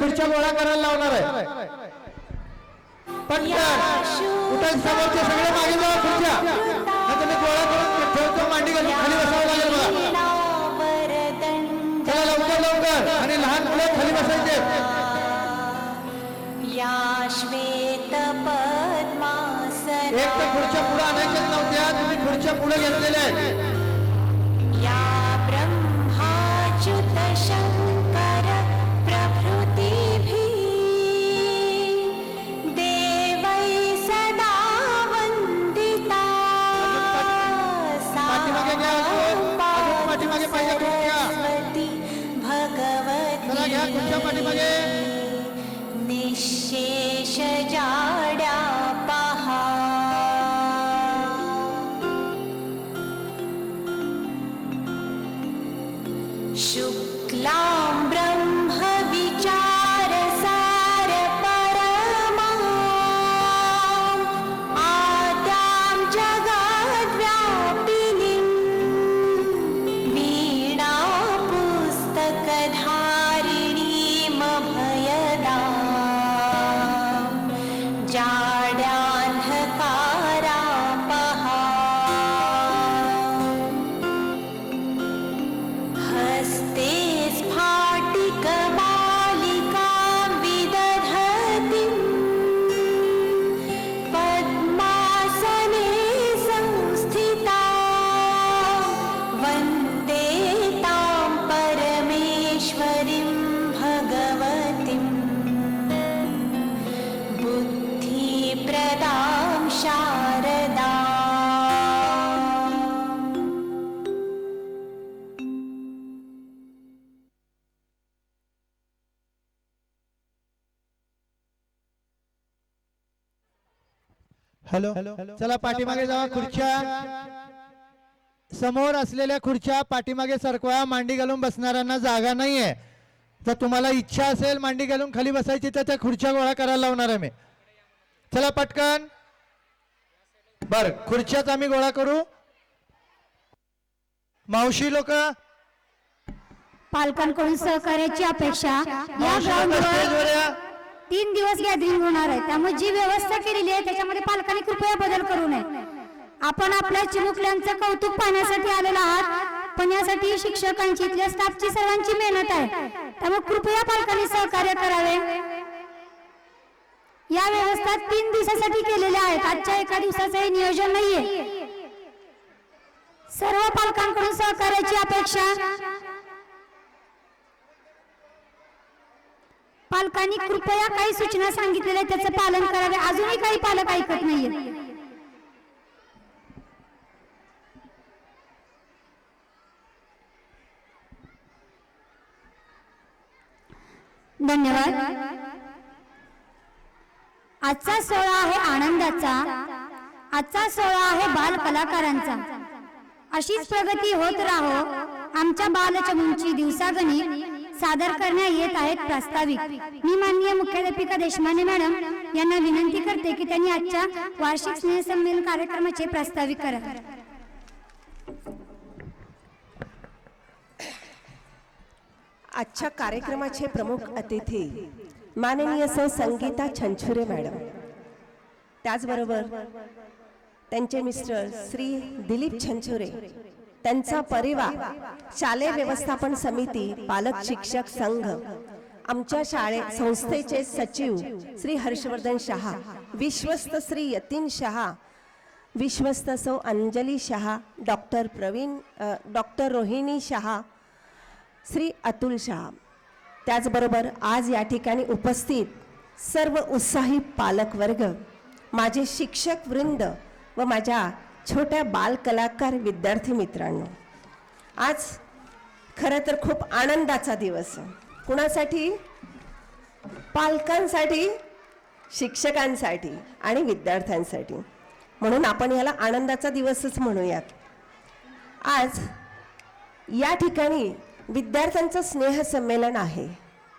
खुर्च्या गोळा करायला लावणार आहे. पटकन. उठून समोरचे सगळे मागे जावा खुर्च्या. तुम्ही गोळा करून ठेवतो मांडी घालून खाली बसावं लागेल बघा चला लवकर लवकर. आणि लहान मुलं खाली बसायचे. एक तर खुर्च्या पुढे आणायच्याच नव्हत्या तुम्ही खुर्च्या पुढे घेतलेल्या आहेत. पाठीमागे घ्या अजून. पाठीमागे पाहिजे घ्या. पाठीमागे. निशेष जाड्या पहा. शुक्लां हॅलो. चला पाठीमागे जावा खुर्च्या. समोर असलेल्या खुर्च्या पाठीमागे सरकवा. मांडी घालून बसणाऱ्यांना जागा नाहीये. जर तुम्हाला इच्छा असेल मांडी घालून खाली बसायची तर त्या खुर्च्या गोळा करायला लावणार आहे मी. चला पटकन. बर खुर्च्याच आम्ही गोळा करू. मावशी लोक. पालकांकडून सहकार्याची अपेक्षा या तीन दिवस गॅदरिंग होणार आहे. त्यामुळे जी व्यवस्था केलेली आहे त्याच्यामध्ये पालकांनी कृपया बदल करू नये. आपण आपल्या चिमुकल्यांचं कौतुक पाहण्यासाठी आलेलो आहात पण यासाठी शिक्षकांची इथल्या स्टाफची सर्वांची मेहनत आहे. त्यामुळे कृपया पालकांनी सहकार्य करावे. या व्यवस्था तीन दिवसासाठी केलेल्या आहेत. आजच्या एका दिवसाचं हे नियोजन नाहीये. सर्व पालकांकडून सहकार्याची अपेक्षा पालकांनी कृपया काही सूचना सांगितलेल्या त्याचं पालन करावे. अजूनही काही पालक ऐकत नाहीये धन्यवाद. आजचा सोहळा आहे आनंदाचा. आजचा सोहळा आहे बाल कलाकारांचा अशीच प्रगती होत राहो. आमच्या बालचमूंची दिवसागणिक सादर करण्यात येत आहेत प्रास्ताविक. मी माननीय मुख्याध्यापिका देशमाने मॅडम यांना विनंती करते की त्यांनी आजच्या वार्षिक स्नेहसंमेलन कार्यक्रमाचे प्रास्ताविक करा. आजच्या कार्यक्रमाचे प्रमुख अतिथी माननीय सौ संगीता छंछुरे मॅडम. त्याचबरोबर त्यांचे मिस्टर श्री दिलीप छंछुरे. त्यांचा परिवार शालेय व्यवस्थापन समिती पालक शिक्षक संघ. आमच्या शाळे संस्थेचे सचिव श्री हर्षवर्धन शहा. विश्वस्त श्री यतीन शहा. विश्वस्त सौ अंजली शहा डॉक्टर प्रवीण डॉक्टर रोहिणी शहा श्री अतुल शहा. त्याचबरोबर आज या ठिकाणी उपस्थित सर्व उत्साही पालकवर्ग माझे शिक्षक वृंद व माझ्या छोट्या बालकलाकार विद्यार्थी मित्रांनो आज खरं तर खूप आनंदाचा दिवस कुणासाठी? पालकांसाठी शिक्षकांसाठी आणि विद्यार्थ्यांसाठी. म्हणून आपण याला आनंदाचा दिवसच म्हणूयात. आज या ठिकाणी विद्यार्थ्यांचं स्नेहसंमेलन आहे.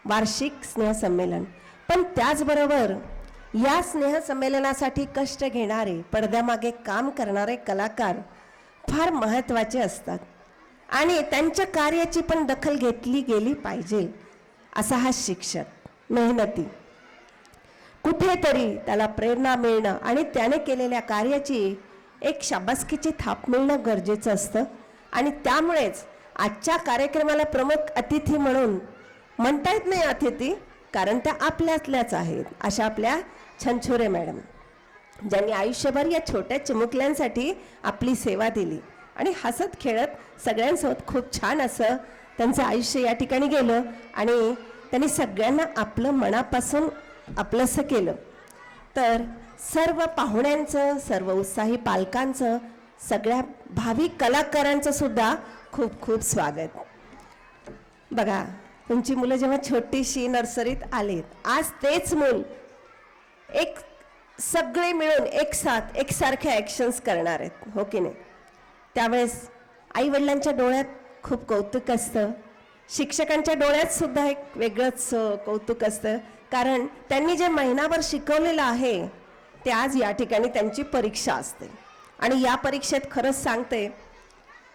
वार्षिक स्नेहसंमेलन. पण त्याचबरोबर या स्नेहसंमेलनासाठी कष्ट घेणारे पडद्यामागे काम करणारे कलाकार फार महत्त्वाचे असतात. आणि त्यांच्या कार्याची पण दखल घेतली गेली पाहिजे असा हा शिक्षक मेहनती. कुठेतरी त्याला प्रेरणा मिळणं आणि त्याने केलेल्या कार्याची एक शाबासकीची थाप मिळणं गरजेचं असतं. आणि त्यामुळेच आजच्या कार्यक्रमाला प्रमुख अतिथी म्हणून म्हणता येत नाही अतिथी कारण त्या आपल्यातल्याच आहेत अशा आपल्या छनछोरे मॅडम ज्यांनी आयुष्यभर या छोट्या चिमुकल्यांसाठी आपली सेवा दिली आणि हसत खेळत सगळ्यांसोबत खूप छान असं त्यांचं आयुष्य या ठिकाणी गेलं आणि त्यांनी सगळ्यांना आपलं मनापासून आपलंसं केलं. तर सर्व पाहुण्यांचं सर्व उत्साही पालकांचं सगळ्या भावी कलाकारांचं सुद्धा खूप खूप स्वागत. बघा तुमची मुलं जेव्हा छोटीशी नर्सरीत आलीत आज तेच मूल एक सगळे मिळून एक साथ एकसारख्या ॲक्शन्स करणार आहेत हो की नाही? त्यावेळेस आईवडिलांच्या डोळ्यात खूप कौतुक असतं. शिक्षकांच्या डोळ्यात सुद्धा एक वेगळंच कौतुक असतं. कारण त्यांनी जे महिनाभर शिकवलेलं आहे ते आज या ठिकाणी त्यांची परीक्षा असते. आणि या परीक्षेत खरंच सांगते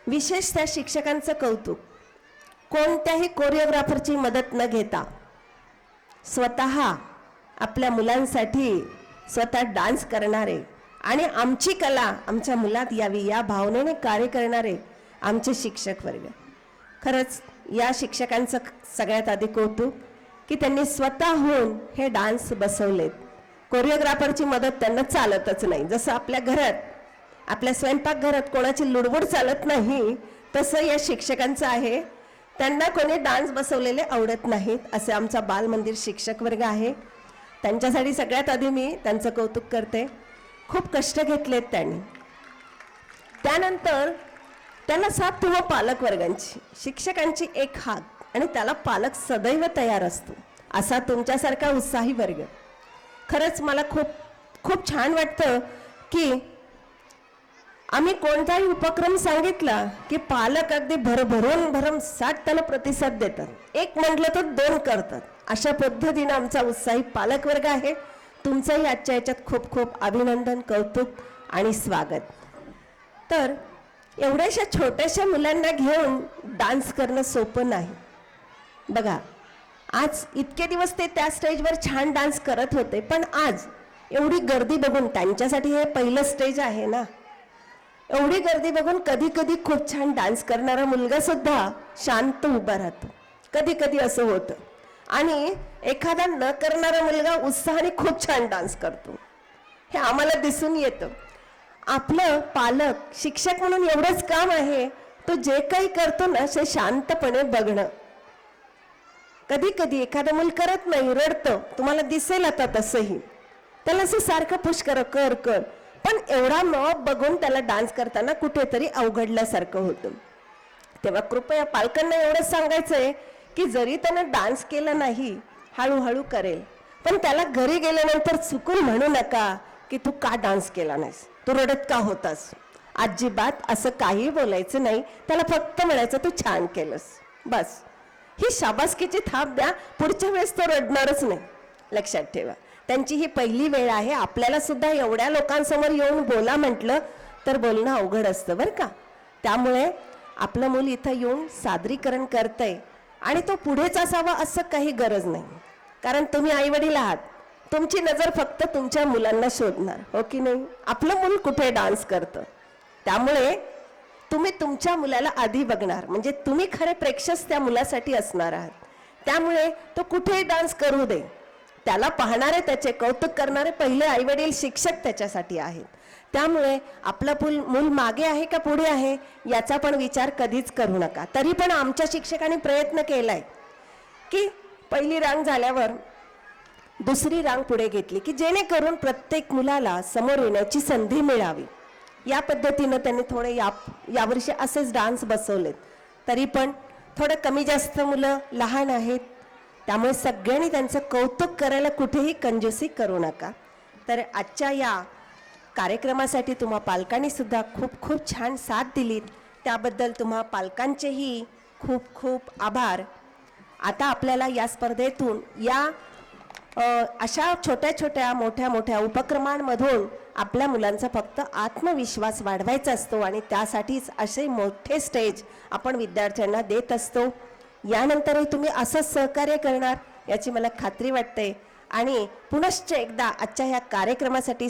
विशेष त्या शिक्षकांचं कौतुक. कोणत्याही कोरिओग्राफरची मदत न घेता स्वतः आपल्या मुलांसाठी स्वतः डान्स करणारे आणि आमची कला आमच्या मुलात यावी या भावनेने कार्य करणारे आमचे शिक्षक वर्ग. खरंच या शिक्षकांचं सगळ्यात आधी कौतुक की त्यांनी स्वतःहून हे डान्स बसवलेत. कोरिओग्राफरची मदत त्यांना चालतच नाही. जसं आपल्या घरात आपल्या स्वयंपाकघरात कोणाची लुडबुड चालत नाही तसं या शिक्षकांचं आहे. त्यांना कोणी डान्स बसवलेले आवडत नाहीत असे आमचा बालमंदिर शिक्षक वर्ग आहे. त्यांच्यासाठी सगळ्यात आधी मी त्यांचं कौतुक करते. खूप कष्ट घेतलेत त्यांनी. त्यानंतर त्यांना साथ तुम्हा पालक वर्गांची शिक्षकांची एक हात आणि त्याला पालक सदैव तयार असतो. असा तुमच्यासारखा उत्साही वर्ग. खरंच मला खूप खूप छान वाटतं की आम्ही कोणताही उपक्रम सांगितला की पालक अगदी भरभरून भरम साठ त्याला प्रतिसाद देतात. एक म्हटलं तर दोन करतात. अशा पद्धतीनं आमचा उत्साही पालकवर्ग आहे. तुमचंही आजच्या याच्यात खूप खूप अभिनंदन कौतुक आणि स्वागत. तर एवढ्याशा छोट्याशा मुलांना घेऊन डान्स करणं सोपं नाही. बघा आज इतके दिवस ते त्या स्टेजवर छान डान्स करत होते पण आज एवढी गर्दी बघून त्यांच्यासाठी हे पहिलं स्टेज आहे ना? एवढी गर्दी बघून कधी कधी खूप छान डान्स करणारा मुलगा सुद्धा शांत उभा राहतो. कधी कधी असं होतं. आणि एखादा न करणारा मुलगा उत्साहाने खूप छान डान्स करतो. हे आम्हाला दिसून येतं. आपलं पालक शिक्षक म्हणून एवढंच काम आहे तो जे काही करतो ना ते शांतपणे बघणं. कधी कधी एखादं मूल करत नाही रडतं. तुम्हाला दिसेल आता तसंही. त्याला असं सारखं पुष्कर कर कर. पण एवढा न बघून त्याला डान्स करताना कुठेतरी अवघडल्यासारखं होतं. तेव्हा कृपया पालकांना एवढंच सांगायचंय की जरी त्यानं डान्स केला नाही हळूहळू करेल. पण त्याला घरी गेल्यानंतर चुकून म्हणू नका की तू का डान्स केला नाहीस? तू रडत का होतास? अजिबात असं काही बोलायचं नाही. त्याला फक्त म्हणायचं तू छान केलंस. बस. ही शाबासकीची थाप द्या. पुढच्या वेळेस तो रडणारच नाही. लक्षात ठेवा. त्यांची ही पहिली वेळ आहे. आपल्याला सुद्धा एवढ्या लोकांसमोर येऊन बोला म्हटलं तर बोलणं अवघड असतं बरं का? त्यामुळे आपलं मूल इथं येऊन सादरीकरण करतंय आणि तो पुढेच असावा असं काही गरज नाही. कारण तुम्ही आईवडील आहात. तुमची नजर फक्त तुमच्या मुलांना शोधणार हो की नाही? आपलं मूल कुठे डान्स करतं? त्यामुळे तुम्ही तुमच्या मुलाला आधी बघणार. म्हणजे तुम्ही खरे प्रेक्षक त्या मुलासाठी असणार आहात. त्यामुळे तो कुठेही डान्स करू दे. त्याला पाहणारे त्याचे कौतुक करणारे पहिले आईवडील शिक्षक त्याच्यासाठी आहेत. त्यामुळे आपलं पूल मूल मागे आहे का पुढे आहे याचा पण विचार कधीच करू नका. तरी पण आमच्या शिक्षकांनी प्रयत्न केलाय की पहिली रांग झाल्यावर दुसरी रांग पुढे घेतली की जेणेकरून प्रत्येक मुलाला समोर येण्याची संधी मिळावी. या पद्धतीनं त्यांनी थोडे या यावर्षी असेच डान्स बसवलेत. तरी पण थोडं कमी जास्त मुलं लहान आहेत त्यामुळे सगळ्यांनी त्यांचं कौतुक करायला कुठेही कंजूसी करू नका. तर आजच्या या कार्यक्रमासाठी तुम्हा पालकांनीसुद्धा खूप खूप छान साथ दिलीत. त्याबद्दल तुम्हा पालकांचेही खूप खूप आभार. आता आपल्याला या स्पर्धेतून या अशा छोट्या छोट्या मोठ्या मोठ्या उपक्रमांमधून आपल्या मुलांचा फक्त आत्मविश्वास वाढवायचा असतो आणि त्यासाठीच असे मोठे स्टेज आपण विद्यार्थ्यांना देत असतो. यानंतरही तुम्ही असंच सहकार्य करणार याची मला खात्री वाटते. आणि पुनश्च एकदा आजच्या ह्या कार्यक्रमासाठी